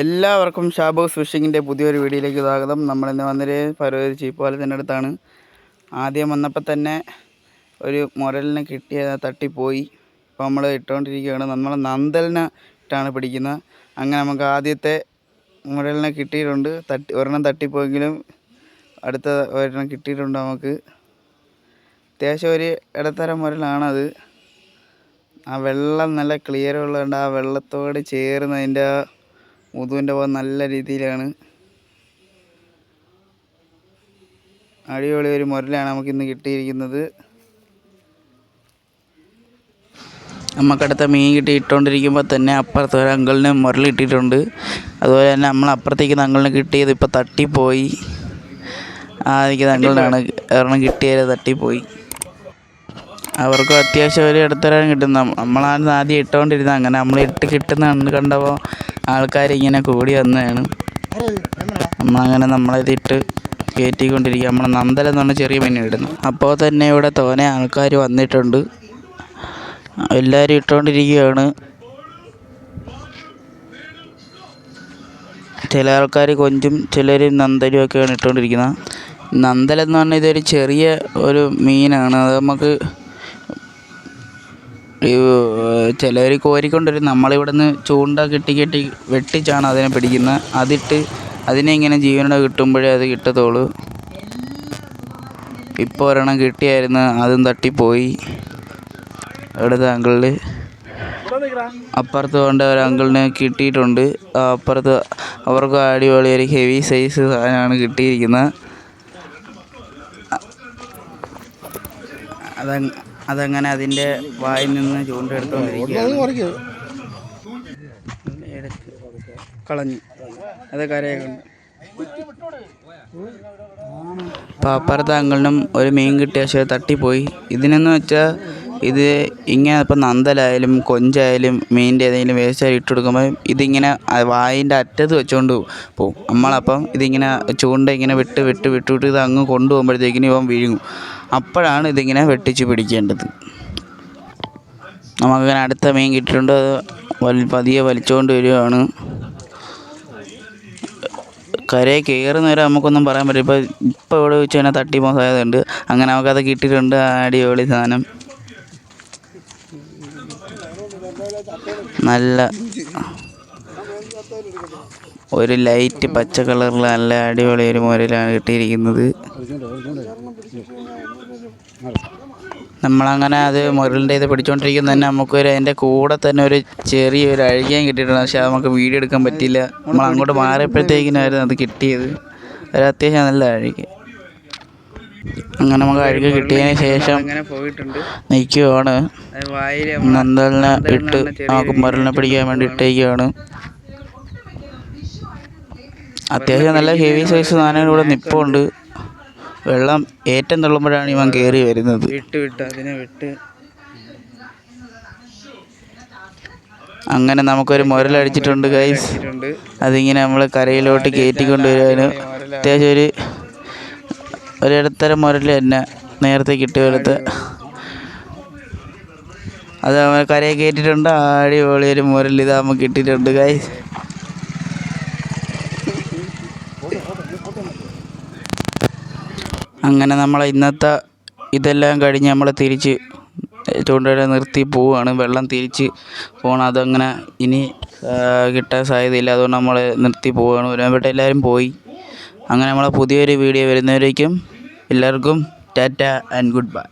എല്ലാവർക്കും ഷാബോസ് ഫിഷിങ്ങിന്റെ പുതിയൊരു വീഡിയോയിലേക്ക് സ്വാഗതം. നമ്മളിന്ന് വന്നൊരു പരവൂർ ചീപ്പാലത്തിന്റെ അടുത്താണ്. ആദ്യം വന്നപ്പോൾ തന്നെ ഒരു മുരലിനെ കിട്ടിയ തട്ടിപ്പോയി ഇപ്പോൾ നമ്മൾ ഇട്ടുകൊണ്ടിരിക്കുകയാണ്. നമ്മൾ നന്തലിനെ ഇട്ടാണ് പിടിക്കുന്നത്. അങ്ങനെ നമുക്ക് ആദ്യത്തെ മുരലിനെ കിട്ടിയിട്ടുണ്ട്. തട്ടി ഒരെണ്ണം തട്ടിപ്പോയെങ്കിലും അടുത്ത ഒരെണ്ണം കിട്ടിയിട്ടുണ്ട് നമുക്ക്. അത്യാവശ്യം ഒരു ഇടത്തരം മുരലാണത്. ആ വെള്ളം നല്ല ക്ലിയർ ഉള്ളതുകൊണ്ട് ആ വെള്ളത്തോട് ചേർന്ന് അതിന്റെ മുതുവിന്റെ ഭാഗം നല്ല രീതിയിലാണ്. അടിപൊളി ഒരു മുരലാണ് നമുക്ക് ഇന്ന് കിട്ടിയിരിക്കുന്നത്. നമുക്കടുത്ത മീൻ കിട്ടി ഇട്ടുകൊണ്ടിരിക്കുമ്പോൾ തന്നെ അപ്പുറത്ത് ഒരു അങ്കിളിന് മുരൽ കിട്ടിയിട്ടുണ്ട്. അതുപോലെ തന്നെ നമ്മൾ അപ്പുറത്തേക്ക് അങ്കിളിന് കിട്ടിയത് ഇപ്പോൾ തട്ടിപ്പോയി. ആദ്യത്തെ അങ്കിളിനാണ് ഒരെണ്ണം കിട്ടിയത് തട്ടിപ്പോയി. അവർക്കും അത്യാവശ്യം ഒരു ഇടത്തരം കിട്ടുന്ന നമ്മളാണ് ആദ്യം ഇട്ടുകൊണ്ടിരുന്നത് അങ്ങനെ നമ്മൾ ഇട്ട് കിട്ടുന്ന കണ്ടപ്പോൾ ആൾക്കാർ ഇങ്ങനെ കൂടി വന്നതാണ്. നമ്മളങ്ങനെ നമ്മളതിട്ട് കയറ്റിക്കൊണ്ടിരിക്കുക നമ്മൾ നന്ദല എന്ന് പറഞ്ഞ ചെറിയ മീൻ ഇടുന്നു. അപ്പോൾ തന്നെ ഇവിടെ തോനെ ആൾക്കാർ വന്നിട്ടുണ്ട്. എല്ലാവരും ഇട്ടുകൊണ്ടിരിക്കുകയാണ് ചില ആൾക്കാർ കൊഞ്ചും ചിലർ നന്തലും ഒക്കെയാണ് ഇട്ടുകൊണ്ടിരിക്കുന്നത് നന്തലെന്ന് പറഞ്ഞാൽ ഇതൊരു ചെറിയ ഒരു മീനാണ്. അത് നമുക്ക് ചിലർ കോരിക്കൊണ്ടുവരും നമ്മളിവിടെ നിന്ന് ചൂണ്ട കെട്ടി കെട്ടി വെട്ടിച്ചാണ് അതിനെ പിടിക്കുന്നത്. അതിട്ട് അതിനെ ഇങ്ങനെ ജീവനോടെ കിട്ടുമ്പോഴേ അത് കിട്ടത്തുള്ളൂ. ഇപ്പോൾ ഒരെണ്ണം കിട്ടിയായിരുന്നു അതും തട്ടിപ്പോയി. ഇവിടുത്തെ അങ്കിളിൽ അപ്പുറത്ത് കൊണ്ട് ഒരു അങ്കിളിനെ കിട്ടിയിട്ടുണ്ട്. അപ്പുറത്ത് അവർക്ക് അടിപൊളി ഒരു ഹെവി സൈസ് സാധനമാണ് കിട്ടിയിരിക്കുന്നത്. അത അതങ്ങനെ അതിന്റെ വായിൽ നിന്ന് ചൂണ്ടെടുത്തോണ്ടിരിക്കുകയാണ്. എടുത്ത് കളഞ്ഞു. അത് കരയൊക്കെ അപ്പുറത്തെ അങ്കിളിനും ഒരു മീൻ കിട്ടിയ പക്ഷേ തട്ടിപ്പോയി. ഇതിനെന്ന് വെച്ചാൽ ഇത് ഇങ്ങനെ ഇപ്പം നന്തലായാലും കൊഞ്ചായാലും മീനിന്റെ ഏതെങ്കിലും വേസ്റ്റായി ഇട്ട് കൊടുക്കുമ്പോൾ ഇതിങ്ങനെ വായിന്റെ അറ്റത്ത് വെച്ചുകൊണ്ട് പോവും. നമ്മളപ്പം ഇതിങ്ങനെ ചൂണ്ട ഇങ്ങനെ വിട്ട് വിട്ട് വിട്ട് വിട്ട് ഇത് അങ്ങ് കൊണ്ടുപോകുമ്പോഴത്തേക്കിനും ഇവൻ വിഴുങ്ങും. അപ്പോഴാണ് ഇതിങ്ങനെ വെട്ടിച്ച് പിടിക്കേണ്ടത്. നമുക്കങ്ങനെ അടുത്ത മീൻ കിട്ടിയിട്ടുണ്ട്. അത് വലി പതിയെ വലിച്ചുകൊണ്ട് വരികയാണ്. കരയെ കയറുന്ന വരെ നമുക്കൊന്നും പറയാൻ പറ്റില്ല. ഇപ്പോൾ ഇപ്പോൾ ഇവിടെ വെച്ച് കഴിഞ്ഞാൽ തട്ടി പോകാൻ സാധ്യതയുണ്ട് അങ്ങനെ നമുക്കത് കിട്ടിയിട്ടുണ്ട്. അടിപൊളി സാധനം. നല്ല ഒരു ലൈറ്റ് പച്ച കളറിൽ നല്ല അടിപൊളി ഒരു മുരലാണ് കിട്ടിയിരിക്കുന്നത്. നമ്മളങ്ങനെ അത് മുരളിന്റെ ഇത് പിടിച്ചുകൊണ്ടിരിക്കുന്ന തന്നെ നമുക്കൊരു അതിന്റെ കൂടെ തന്നെ ഒരു ചെറിയൊരു അഴുകിയും കിട്ടിയിട്ടുണ്ട്. പക്ഷേ അത് നമുക്ക് വീഡിയോ എടുക്കാൻ പറ്റിയില്ല. നമ്മൾ അങ്ങോട്ട് മാറിയപ്പോഴത്തേക്കിനായിരുന്നു അത് കിട്ടിയത്. ഒരു അത്യാവശ്യം നല്ല അഴുകി. അങ്ങനെ നമുക്ക് അഴുക കിട്ടിയതിന് ശേഷം നിൽക്കുകയാണ് നന്ദലിനെ ഇട്ട് നമുക്ക് മുരളിനെ പിടിക്കാൻ വേണ്ടി ഇട്ടേക്കുകയാണ് അത്യാവശ്യം നല്ല ഹെവി സൈസ് സാധനങ്ങൾ ഇവിടെ നിൽപ്പുണ്ട് വെള്ളം ഏറ്റം തള്ളുമ്പോഴാണ് ഇവൻ കയറി വരുന്നത്. വിട്ട് വിട്ട് അതിനെ വിട്ട്. അങ്ങനെ നമുക്കൊരു മുരലടിച്ചിട്ടുണ്ട് ഗൈസ് അതിങ്ങനെ നമ്മൾ കരയിലോട്ട് കയറ്റിക്കൊണ്ട് വരുവാനും അത്യാവശ്യം ഒരു ഒരിടത്തരം മുരൽ തന്നെ നേരത്തെ കിട്ടിയ പോലത്തെ അത് നമ്മൾ കരയിൽ കയറ്റിയിട്ടുണ്ട് അടിപൊളി ഒരു മുരൽ ഇത് നമുക്ക് കിട്ടിയിട്ടുണ്ട് ഗൈസ് അങ്ങനെ നമ്മൾ ഇന്നത്തെ ഇതെല്ലാം കഴിഞ്ഞ് നമ്മൾ തിരിച്ച് ചൂണ്ടയിട നിർത്തി പോവുകയാണ് വെള്ളം തിരിച്ച് പോകണം അതങ്ങനെ ഇനി കിട്ടാൻ സാധ്യതയില്ല. അതുകൊണ്ട് നമ്മൾ നിർത്തി പോവുകയാണ് ഒരുപാട് എല്ലാവരും പോയി. അങ്ങനെ നമ്മളെ പുതിയൊരു വീഡിയോ വരുന്നവരേക്കും എല്ലാവർക്കും ടാറ്റ ആൻഡ് ഗുഡ് ബൈ.